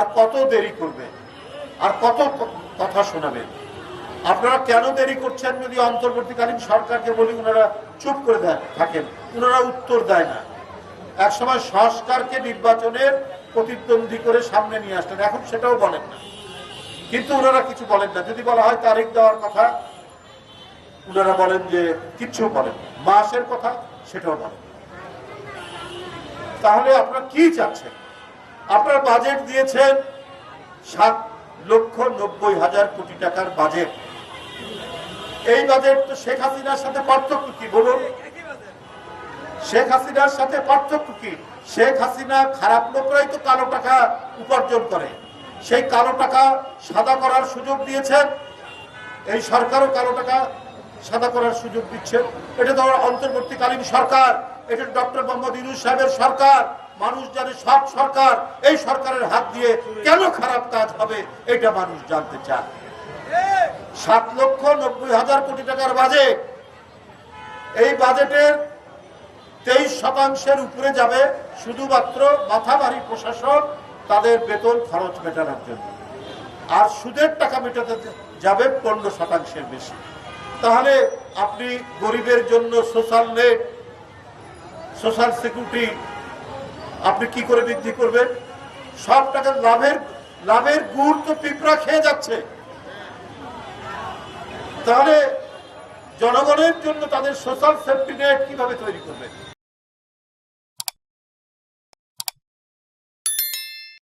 আর কত দেরি করবে? আর কত কথা শোনাবে? আপনারা কেন দেরি করছেন যদি অন্তর্বর্তীকালীন সরকারকে বলি ওনারা চুপ করে থাকেন ওনারা উত্তর দেয় না। একসময় সংস্কারকে নির্বাচনের প্রতিদ্বন্দ্বী করে সামনে নিয়ে আসলেন, এখন সেটাও বলেন না। কিন্তু ওনারা কিছু বলেন না। যদি বলা হয় তারিখ দেওয়ার কথা ওনারা বলেন যে কিচ্ছু বলেন মাসের কথা, সেটাও বলেন তাহলে আপনারা কি চাচ্ছেন? আপনারা বাজেট দিয়েছেন সাত লক্ষ নব্বই হাজার কোটি টাকার বাজেট এই বাজেট তো শেখ হাসিনার সাথে পার্থক্য কি বলুন? শেখ হাসিনার সাথে পার্থক্য কি? শেখ হাসিনা খারাপ লোকরাই তো কালো টাকা উপার্জন করে। সেই কালো টাকা সাদা করার সুযোগ দিয়েছেন। এই সরকারও কালো টাকা সাদা করার সুযোগ দিচ্ছে। এটা তো অন্তর্বর্তীকালীন সরকার। এটা ডক্টর মোহাম্মদ ইউনুস সাহেবের সরকার। মানুষ জানে সব সরকার, এই সরকারের হাত দিয়ে কেন খারাপ কাজ হবে, এটা মানুষ জানতে চায়। সাত লক্ষ নব্বই হাজার কোটি টাকার বাজেট এই বাজেটের তেইশ শতাংশের উপরে যাবে শুধুমাত্র মাথাভারী প্রশাসন, তাদের বেতন খরচ মেটানোর জন্য। আর সুদের টাকা মেটাতে যাবে পনেরো শতাংশের বেশি। তাহলে আপনি গরিবের জন্য সোশ্যাল নেট সোশ্যাল সিকিউরিটি আপনি কি করে বৃদ্ধি করবেন? সব টাকা লাভের লাভের গুড় তো পিঁপড়া খেয়ে যাচ্ছে। তাহলে জনগণের জন্য তাদের সোশ্যাল সেফটি নেট কীভাবে তৈরি করবেন?